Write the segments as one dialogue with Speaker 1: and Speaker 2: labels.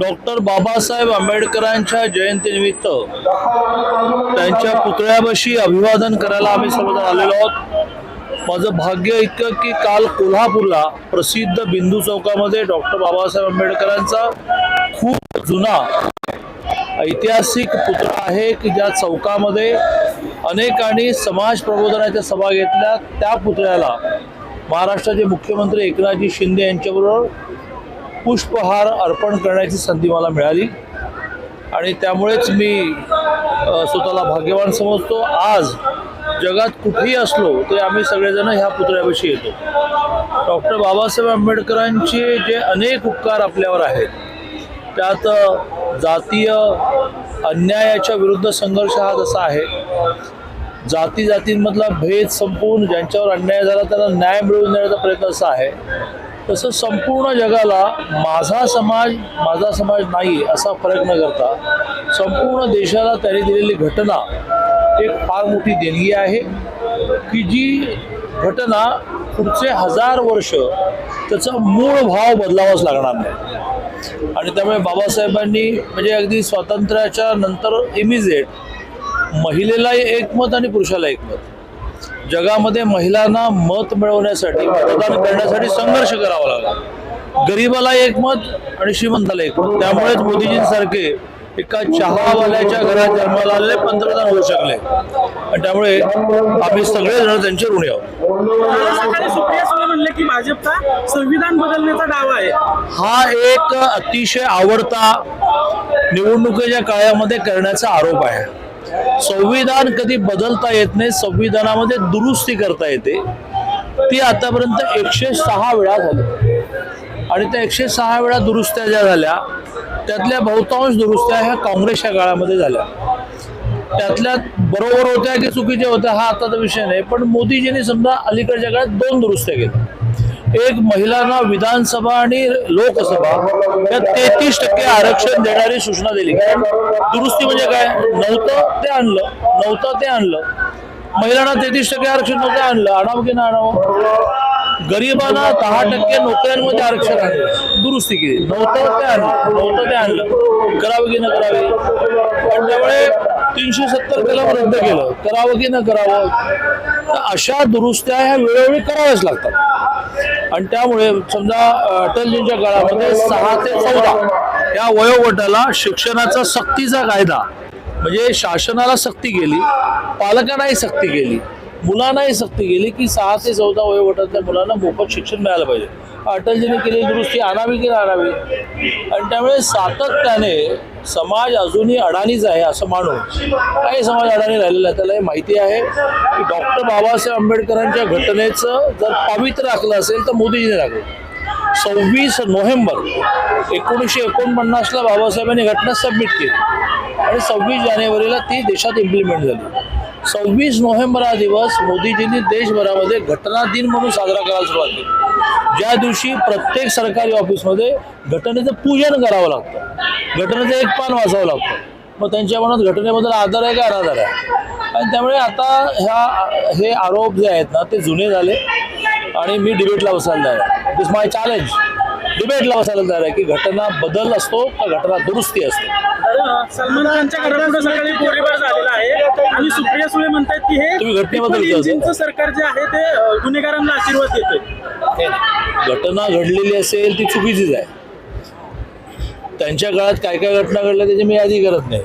Speaker 1: Doctor Babasaheb आंबेडकरांच्या जयंतीनिमित्त त्यांच्या पुतळ्यापाशी अभिवादन करायला आम्ही सर्वजण आलेलो आहोत माझं भाग्य इतकं की काल कोल्हापूरला प्रसिद्ध बिंदू चौकामध्ये डॉक्टर बाबासाहेब आंबेडकरांचा खूप जुना ऐतिहासिक पुतळा आहे की ज्या चौकामध्ये अनेकांनी समाज प्रबोधनाच्या सभा घेतल्या त्या पुतळ्याला महाराष्ट्राचे मुख्यमंत्री एकनाथजी शिंदे यांच्याबरोबर पुष्पहार अर्पण करण्याची संधी मला मिळाली आणि त्यामुळेच मी स्वतःला भाग्यवान समजतो आज जगात कुठेही असलो तरी आम्ही सगळेजण ह्या पुतळ्याविषयी येतो डॉक्टर बाबासाहेब आंबेडकरांचे जे अनेक उपकार आपल्यावर आहेत त्यात जातीय अन्यायाच्या विरुद्ध संघर्ष हा जसा आहे जाती जातींमधला भेद संपवून ज्यांच्यावर अन्याय झाला त्यांना न्याय मिळवून देण्याचा प्रयत्न असा आहे तसं संपूर्ण जगाला माझा समाज माझा समाज नाही असा फरक न करता संपूर्ण देशाला त्याने दिलेली घटना एक फार मोठी देणगी आहे की जी घटना पुढचे हजार वर्ष त्याचा मूळ भाव बदलावाच लागणार नाही आणि त्यामुळे बाबासाहेबांनी म्हणजे अगदी स्वातंत्र्याच्या नंतर इमिजिएट महिलेला एकमत आणि पुरुषाला एकमत जगामध्ये महिलांना मत मिळवण्यासाठी मतदान करण्यासाठी संघर्ष करावा लागला गरीबाला एक मत आणि श्रीमंताला एक त्यामुळेच मोदीजींसारखे एका चहावाल्याच्या घरात जन्माला आलेले पंतप्रधान होऊ शकले आणि त्यामुळे आम्ही सगळेजण त्यांचे ऋणी आहोत
Speaker 2: म्हणले की भाजपचा संविधान बदलण्याचा दावा आहे
Speaker 1: हा एक अतिशय आवडता निवडणुकीच्या काळामध्ये करण्याचा आरोप आहे संविधान कधी बदलता येत नाही संविधानामध्ये दुरुस्ती करता येते ती आतापर्यंत एकशे सहा वेळा झाली आणि त्या एकशे सहा वेळा दुरुस्त्या ज्या झाल्या त्यातल्या बहुतांश दुरुस्त्या ह्या काँग्रेसच्या काळामध्ये झाल्या त्यातल्या बरोबर होत्या की चुकीच्या होत्या हा आताचा विषय नाही पण मोदीजींनी समजा अलीकडच्या काळात दोन दुरुस्त्या केल्या एक महिलांना विधानसभा आणि लोकसभा या तेहतीस टक्के आरक्षण देणारी सूचना दिली कारण दुरुस्ती म्हणजे काय नव्हतं ते आणलं नव्हतं ते आणलं महिलांना तेहतीस टक्के आरक्षण नव्हतं आणलं आणावं की आणावं गरिबांना दहा टक्के नोकऱ्यांमध्ये आरक्षण आणलं दुरुस्ती केली नव्हतं ते आणलं नव्हतं ते आणलं करावं की न करावे पण त्यामुळे तीनशे सत्तर कलम रद्द केलं करावं की न करावं अशा दुरुस्त्या ह्या वेळोवेळी कराव्याच लागतात आणि त्यामुळे समजा अटलजींच्या काळामध्ये सहा ते चौदा या वयोगटाला शिक्षणाचा सक्तीचा कायदा म्हणजे शासनाला सक्ती केली पालकांनाही सक्ती केली मुलांनाही सक्ती गेली की सहा ते चौदा वयोगटातल्या मुलांना मोफत शिक्षण मिळालं पाहिजे अटलजीने केलेली दुरुस्ती आणावी की आणावी आणि त्यामुळे सातत्याने समाज अजूनही अडाणीच आहे असं मानू काही समाज अडाणी राहिलेला आहे त्याला हे माहिती आहे की डॉक्टर बाबासाहेब आंबेडकरांच्या घटनेचं जर पवित्र राखलं असेल तर मोदीजीने राखलं सव्वीस नोव्हेंबर एकोणीसशे एकोणपन्नासला बाबासाहेबांनी घटना सबमिट केली आणि सव्वीस जानेवारीला ती देशात इम्प्लिमेंट झाली सव्वीस नोव्हेंबर हा दिवस मोदीजींनी देशभरामध्ये घटना दिन म्हणून साजरा करायला सुरुवात केली ज्या दिवशी प्रत्येक सरकारी ऑफिसमध्ये घटनेचं पूजन करावं लागतं घटनेचं एक पान वाचावं लागतं मग त्यांच्या मनात घटनेबद्दल आदर आहे का अनादर आहे आणि त्यामुळे आता ह्या हे आरोप जे आहेत ना ते जुने झाले आणि मी डिबेटला बसायला झालं इज माय चॅलेंज डिबेटला असा जाणार आहे की घटना बदल असतो का घटना दुरुस्ती असते
Speaker 2: सलमान खानच्या घरापुढे सकाळी गोळीबार झालेला आहे आणि सुप्रिया सुळे म्हणतात की
Speaker 1: तुम्ही घटनेबद्दल हे
Speaker 2: विचारता. इंजिनचं सरकार जे आहे ते गुन्हेगारांना आशीर्वाद देते
Speaker 1: घटना घडलेली असेल ती चुकीचीच आहे त्यांच्या काळात काय काय घटना घडल्या त्याची मी यादी करत नाही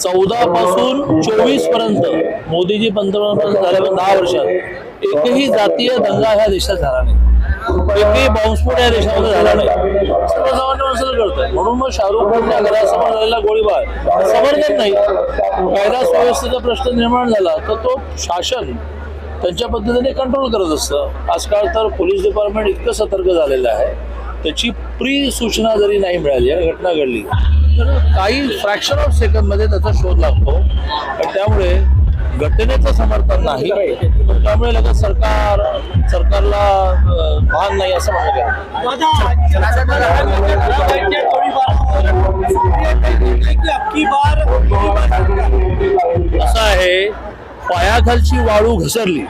Speaker 1: चौदा पासून चोवीस पर्यंत मोदीजी पंतप्रधान झाल्यावर दहा वर्षात एकही जातीय दंगा ह्या देशात झाला नाही एकही बॉम्बस्फोट या देशामध्ये झाला नाही सर्वसामान्य माणसाला कळतंय म्हणून मग शाहरुख खानच्या घरासमोर झालेला गोळीबार समर्थन नाही कायदा सुव्यवस्थेचा प्रश्न निर्माण झाला तर तो शासन त्यांच्या पद्धतीने कंट्रोल करत असतं आजकाल तर पोलीस डिपार्टमेंट इतकं सतर्क झालेलं आहे त्याची प्री सूचना जरी नाही मिळाली घटना घडली तर काही फ्रॅक्शन ऑफ सेकंदमध्ये त्याचा शोध लागतो घटनेचं समर्थन नाही त्यामुळे लगेच सरकार सरकारला भान नाही असं म्हणलं गेलं असं आहे पायाखालची वाळू घसरली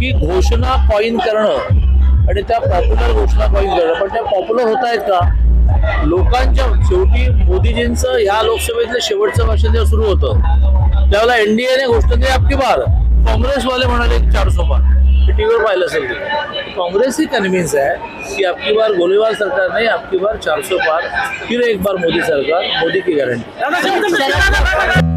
Speaker 1: की घोषणा कॉईन करणं आणि त्या पॉप्युलर घोषणा कॉईन करणं पण त्या पॉप्युलर होत आहेत का लोकांच्या शेवटी मोदीजींचं ह्या लोकसभेतलं शेवटचं भाषण जेव्हा सुरू होतं त्यावेळेला एनडीए ने घोषणा केली आपकी बार काँग्रेसवाले म्हणाले चार सो पार टी व्हीवर पाहिलं असेल काँग्रेस ही कन्व्हिन्स आहे की आपकी बार गोलीबार सरकार नाही आपकी बार चार पार फिर एक बार मोदी सरकार मोदी की गॅरंटी